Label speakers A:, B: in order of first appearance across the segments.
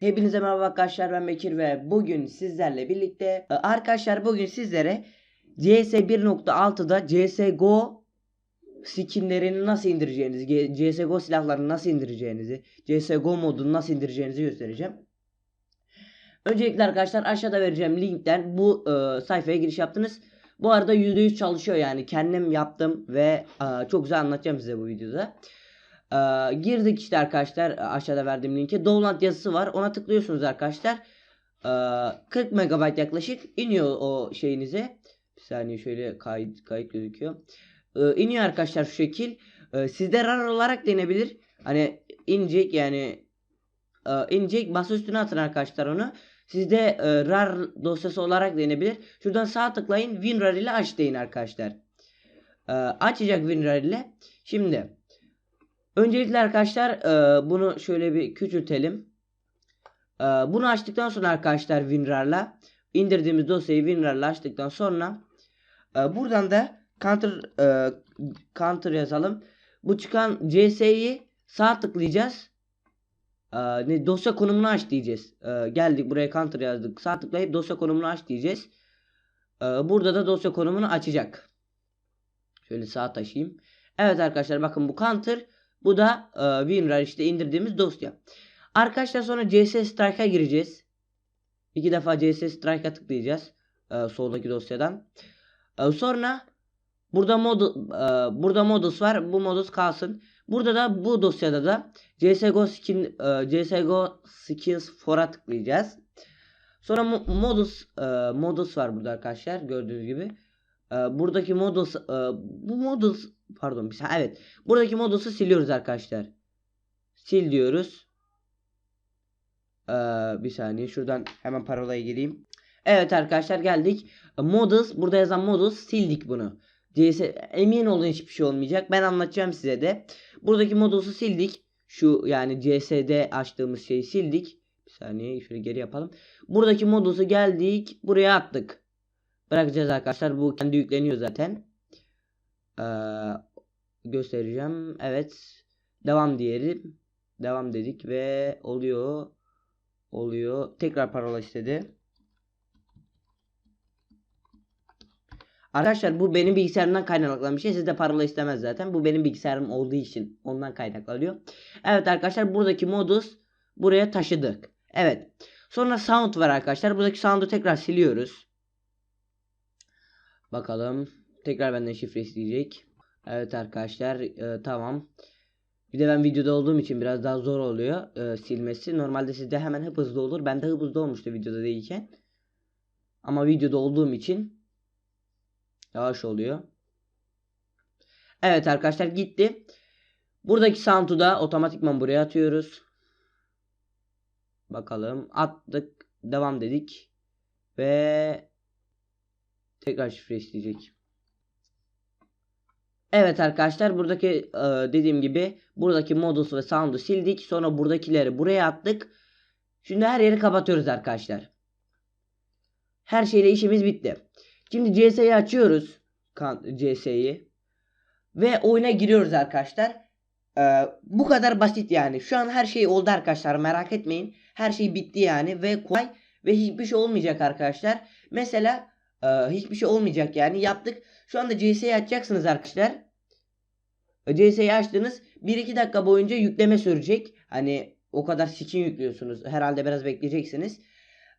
A: Hepinize merhaba arkadaşlar ben Bekir ve bugün sizlerle birlikte e, arkadaşlar bugün sizlere CS 1.6'da CSGO skinlerini nasıl indireceğinizi, CSGO silahlarını nasıl indireceğinizi, CSGO modunu nasıl indireceğinizi göstereceğim. Öncelikle arkadaşlar aşağıda vereceğim linkten bu e, sayfaya giriş yaptınız. Bu arada %100 çalışıyor yani kendim yaptım ve e, çok güzel anlatacağım size bu videoda. Ee, girdik işte arkadaşlar aşağıda verdiğim linke. Download yazısı var. Ona tıklıyorsunuz arkadaşlar. Ee, 40 MB yaklaşık iniyor o şeyinize. Bir saniye şöyle kayıt kayıt gözüküyor. Ee, iniyor arkadaşlar şu şekil. Ee, sizde RAR olarak denebilir. Hani inecek yani e, inecek basa üstüne atın arkadaşlar onu. Sizde e, RAR dosyası olarak denebilir. Şuradan sağ tıklayın WinRAR ile aç deyin arkadaşlar. Ee, açacak WinRAR ile. Şimdi Öncelikle arkadaşlar e, bunu şöyle bir küçültelim. E, bunu açtıktan sonra arkadaşlar WinRAR'la indirdiğimiz dosyayı WinRAR'la açtıktan sonra e, buradan da counter e, counter yazalım. Bu çıkan CS'yi sağ tıklayacağız. Ne dosya konumunu aç diyeceğiz. Geldik buraya counter yazdık. Sağ tıklayıp dosya konumunu aç diyeceğiz. Burada da dosya konumunu açacak. Şöyle sağ taşıyayım. Evet arkadaşlar bakın bu counter bu da e, WinRAR işte indirdiğimiz dosya. Arkadaşlar sonra CS Strike'a gireceğiz. İki defa CS Strike'a tıklayacağız. E, soldaki dosyadan. E, sonra burada mod e, burada modus var. Bu modus kalsın. Burada da bu dosyada da CS:GO skin e, CS:GO skins for'a tıklayacağız. Sonra mo- modus e, modus var burada arkadaşlar gördüğünüz gibi. E, buradaki modus e, bu modus pardon saniye evet buradaki modusu siliyoruz arkadaşlar. Sil diyoruz. Ee, bir saniye şuradan hemen parolaya gireyim. Evet arkadaşlar geldik. Modus burada yazan modus sildik bunu. CS emin olun hiçbir şey olmayacak. Ben anlatacağım size de. Buradaki modusu sildik. Şu yani CS'de açtığımız şeyi sildik. Bir saniye şöyle geri yapalım. Buradaki modusu geldik. Buraya attık. Bırakacağız arkadaşlar. Bu kendi yükleniyor zaten. Ee, göstereceğim. Evet. Devam diyelim. Devam dedik ve oluyor. Oluyor. Tekrar parola istedi. Arkadaşlar bu benim bilgisayarımdan kaynaklanan bir şey. Sizde parola istemez zaten. Bu benim bilgisayarım olduğu için ondan kaynaklanıyor. Evet arkadaşlar buradaki modus buraya taşıdık. Evet. Sonra sound var arkadaşlar. Buradaki sound'u tekrar siliyoruz. Bakalım. Tekrar benden şifre isteyecek. Evet arkadaşlar e, tamam. Bir de ben videoda olduğum için biraz daha zor oluyor e, silmesi. Normalde sizde hemen hep hızlı olur. Bende hep hızlı olmuştu videoda değilken. Ama videoda olduğum için yavaş oluyor. Evet arkadaşlar gitti. Buradaki sound'u da otomatikman buraya atıyoruz. Bakalım attık. Devam dedik. Ve tekrar şifre isteyecek. Evet arkadaşlar buradaki e, dediğim gibi buradaki modus ve sound'u sildik. Sonra buradakileri buraya attık. Şimdi her yeri kapatıyoruz arkadaşlar. Her şeyle işimiz bitti. Şimdi CS'yi açıyoruz. CS'yi. Ve oyuna giriyoruz arkadaşlar. Ee, bu kadar basit yani. Şu an her şey oldu arkadaşlar. Merak etmeyin. Her şey bitti yani. Ve kolay. Ve hiçbir şey olmayacak arkadaşlar. Mesela e, hiçbir şey olmayacak yani. Yaptık. Şu anda CS'yi açacaksınız arkadaşlar. CS'yi açtınız. 1-2 dakika boyunca yükleme sürecek. Hani o kadar skin yüklüyorsunuz. Herhalde biraz bekleyeceksiniz.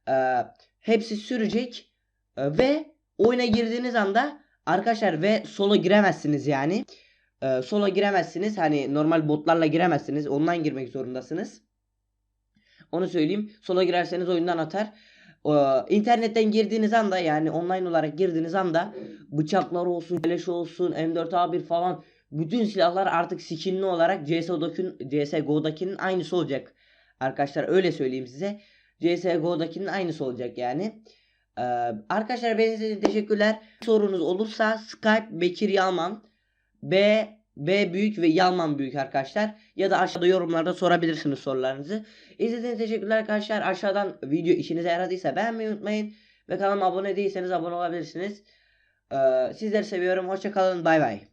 A: Ee, hepsi sürecek. Ee, ve oyuna girdiğiniz anda arkadaşlar ve solo giremezsiniz yani. Ee, solo giremezsiniz. Hani normal botlarla giremezsiniz. Online girmek zorundasınız. Onu söyleyeyim. Solo girerseniz oyundan atar. Ee, internetten girdiğiniz anda yani online olarak girdiğiniz anda bıçaklar olsun, keleş olsun, M4A1 falan bütün silahlar artık skinli olarak CSGO'dakinin CSGO'dakinin aynısı olacak. Arkadaşlar öyle söyleyeyim size. CSGO'dakinin aynısı olacak yani. Ee, arkadaşlar benim teşekkürler. Sorunuz olursa Skype Bekir Yalman B B büyük ve Yalman büyük arkadaşlar. Ya da aşağıda yorumlarda sorabilirsiniz sorularınızı. İzlediğiniz teşekkürler arkadaşlar. Aşağıdan video işinize yaradıysa beğenmeyi unutmayın. Ve kanalıma abone değilseniz abone olabilirsiniz. Ee, sizleri seviyorum. Hoşçakalın. Bay bay.